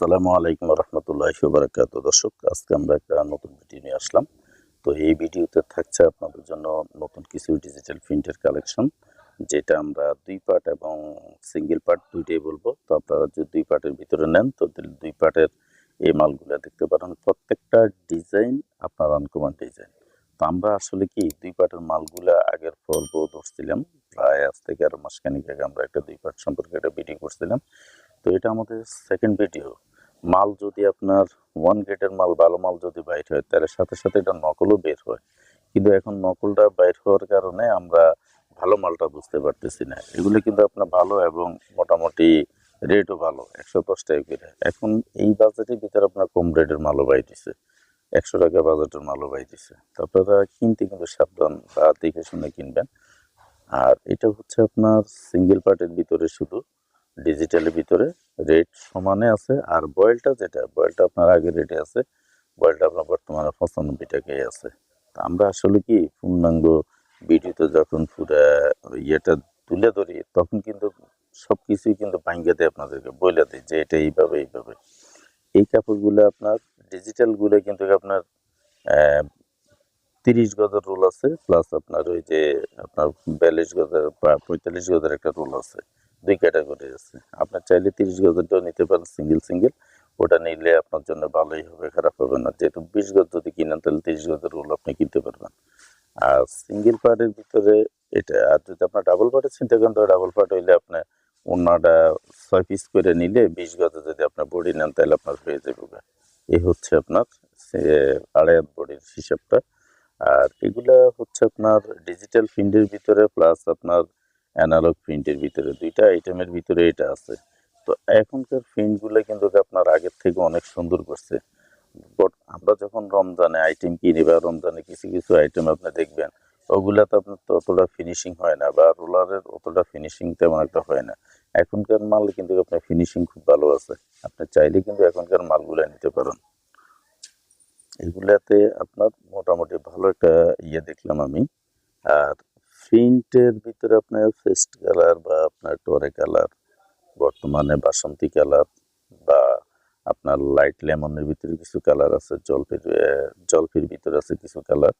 আসসালামু আলাইকুম রহমতুল্লাহ বারাকাত দর্শক, আজকে আমরা একটা নতুন ভিডিও নিয়ে আসলাম। তো এই ভিডিওতে থাকছে আপনাদের জন্য নতুন কিছু ডিজিটাল প্রিন্টের কালেকশন যেটা আমরা দুই পার্ট এবং সিঙ্গেল পার্ট দুইটাই বলব। তো আপনারা যদি দুই পার্টের ভিতরে নেন, তো দুই পার্টের এই মালগুলো দেখতে পারেন। প্রত্যেকটা ডিজাইন আপনার আনকমন ডিজাইন তো আমরা আসলে কি দুই পার্টের মালগুলা আগের পর্ব ধরছিলাম, প্রায় আজ থেকে আরও মাসখানিক আগে আমরা একটা দুই পার্ট সম্পর্কে একটা ভিডিও করছিলাম। তো এটা আমাদের সেকেন্ড ভিডিও মাল যদি আপনার ওয়ান গ্রেডের মাল, ভালো মাল যদি বাইর হয়, তাহলে সাথে সাথে এটা নকলও বের হয়। কিন্তু এখন নকলটা বাইর হওয়ার কারণে আমরা ভালো মালটা বুঝতে পারতেছি না। এগুলো কিন্তু আপনার ভালো এবং মোটামুটি রেটও ভালো, একশো দশ টাকা এখন এই বাজেটের ভিতরে আপনার কম রেটের মালও বাইতেছে একশো টাকা বাজেটের মালও বাইতেছে তো আপনারা কিনতে কিন্তু সাবধান বা দেখে শুনে কিনবেন। আর এটা হচ্ছে আপনার সিঙ্গেল পার্টের ভিতরে শুধু ডিজিটালের ভিতরে রেট সমানে আছে, আর বয়েলটা যেটা বয়েলটা আপনার আগে রেটে আছে বয়েলটা আপনার বর্তমানে পঁচানব্বই টাকায় আছে। তা আমরা আসলে কি পূর্ণাঙ্গ ভিডিওতে যখন পুরা ইয়েটা তুলে ধরি, তখন কিন্তু সব কিছুই কিন্তু ভাঙ্গে দেয় আপনাদেরকে বলে দেয় যে এটা এইভাবে এইভাবে। এই কাপড়গুলো আপনার ডিজিটালগুলো কিন্তু আপনার তিরিশ গজের রোল আছে প্লাস আপনার ওই যে আপনার বিয়াল্লিশ গজের বা পঁয়তাল্লিশ গজের একটা রোল আছে। দুই ক্যাটাগরি আছে। আপনার চাইলে তিরিশ গজেরটাও নিতে পারেন সিঙ্গেল সিঙ্গেল ওটা নিলে আপনার জন্য ভালোই হবে, খারাপ হবে না। যেহেতু বিশ গজ যদি কিনেন, তাহলে তিরিশ গজের রোল আপনি কিনতে পারবেন। আর সিঙ্গেল পার্টের ভিতরে এটা, আর যদি আপনার ডাবল পার্টের চিন্তা করেন তো ডাবল পার্ট হইলে আপনার অন্যটা ছয় পিস করে নিলে বিশ গজে যদি আপনার বডি নেন, তাহলে আপনার হয়ে যাবে। এই হচ্ছে আপনার আড়াই বডির হিসাবটা। আর এগুলা হচ্ছে আপনার ডিজিটাল প্রিন্টের ভিতরে প্লাস আপনার অ্যানালগ প্রিন্টের ভিতরে দুইটা আইটেমের ভিতরে এটা আছে। তো এখনকার প্রিন্টগুলো কিন্তু আপনার আগের থেকে অনেক সুন্দর করছে। বাট আমরা যখন রমজানে আইটেম কিনি বা রমজানে কিছু কিছু আইটেম আপনি দেখবেন ওগুলা তো আপনার তো অতটা ফিনিশিং হয় না বা রোলারের অতটা ফিনিশিং তেমন একটা হয় না। এখনকার মাল কিন্তু আপনার ফিনিশিং খুব ভালো আছে। আপনি চাইলে কিন্তু এখনকার মালগুলো নিতে পারেন। এগুলাতে আপনার মোটামুটি ভালো একটা ইয়ে দেখলাম আমি। আর প্রিন্টের ভিতরে আপনার ফেস্ট কালার বা আপনার টরে কালার বর্তমানে বাসন্তী কালার বা আপনার লাইট লেমনের ভিতরে কিছু কালার আছে জলপির আহ, জলপির ভিতরে আছে কিছু কালার।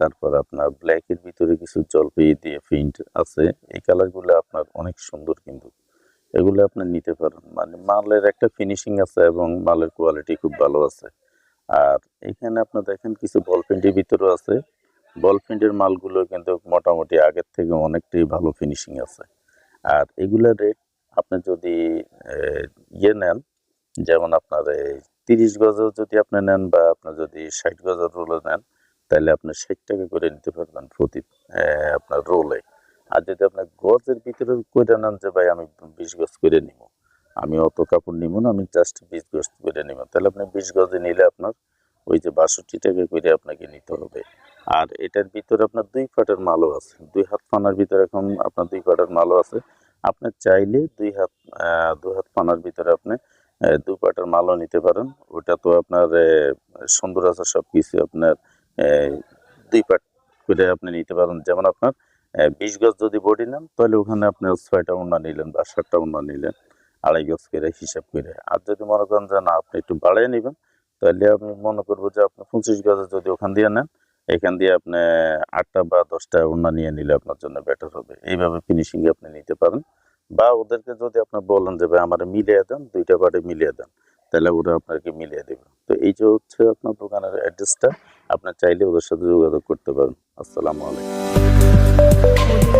তারপর আপনার ব্ল্যাকের ভিতরে কিছু জলপি দিয়ে প্রিন্ট আছে। এই কালারগুলো আপনার অনেক সুন্দর কিন্তু। এগুলো আপনি নিতে পারেন। মানে মালের একটা ফিনিশিং আছে এবং মালের কোয়ালিটি খুব ভালো আছে। আর এখানে আপনার দেখেন কিছু বল প্রিন্টের ভিতরেও আছে। বল প্রিন্টের মালগুলো কিন্তু মোটামুটি আগের থেকে অনেকটাই ভালো ফিনিশিং আছে। আর এগুলোর রেট আপনি যদি ইয়ে নেন, যেমন আপনার এই তিরিশ গজও যদি আপনি নেন বা আপনার যদি ষাট গজের রোলে নেন, তাহলে আপনি ষাট টাকা করে নিতে পারবেন প্রতি আপনার রোলে আর যদি আপনার গজের ভিতরে করে নেন যে, ভাই, আমি বিশ গজ করে নিব আমি অত কাপড় নিব না, আমি জাস্ট বিশ গজ করে নিব তাহলে আপনি বিশ গজে নিলে আপনার ওই যে বাষট্টি টাকা করে আপনাকে নিতে হবে। আর এটার ভিতরে আপনার দুই ফাটের মালও আছে। দুই হাত পানার ভিতরে এখন আপনার দুই ফাটের মালও আছে। আপনি চাইলে দুই হাত দুই হাত ফানার ভিতরে আপনি দুই পাটের মালও নিতে পারেন। ওটা তো আপনার সুন্দর আছে সব কিছু আপনার দুই পাট করে আপনি নিতে পারেন। যেমন আপনার বিশ গজ যদি বডি নেন, তাহলে ওখানে আপনি ছয়টা উন্না নিলেন বা সাতটা উন্না নিলেন, আড়াই গজ করে হিসাব করে। আর যদি মনে করেন যে না, আপনি একটু বাড়িয়ে নেবেন, তাহলে আমি মনে করব যে আপনি পঁচিশ গজে যদি ওখান দিয়ে নেন এখান দিয়ে আপনি আটটা বা দশটা ওড়না নিয়ে নিলে আপনার জন্য বেটার হবে। এইভাবে ফিনিশিং আপনি নিতে পারেন। বা ওদেরকে যদি আপনি বলেন যে, ভাই, আমার মিলিয়ে দেন, দুইটা বাড়ি মিলিয়ে দেন, তাহলে ওরা আপনাকে মিলিয়ে দেবে। তো এই যে হচ্ছে আপনার দোকানের অ্যাড্রেসটা আপনার চাইলে ওদের সাথে যোগাযোগ করতে পারেন। আসসালামু আলাইকুম।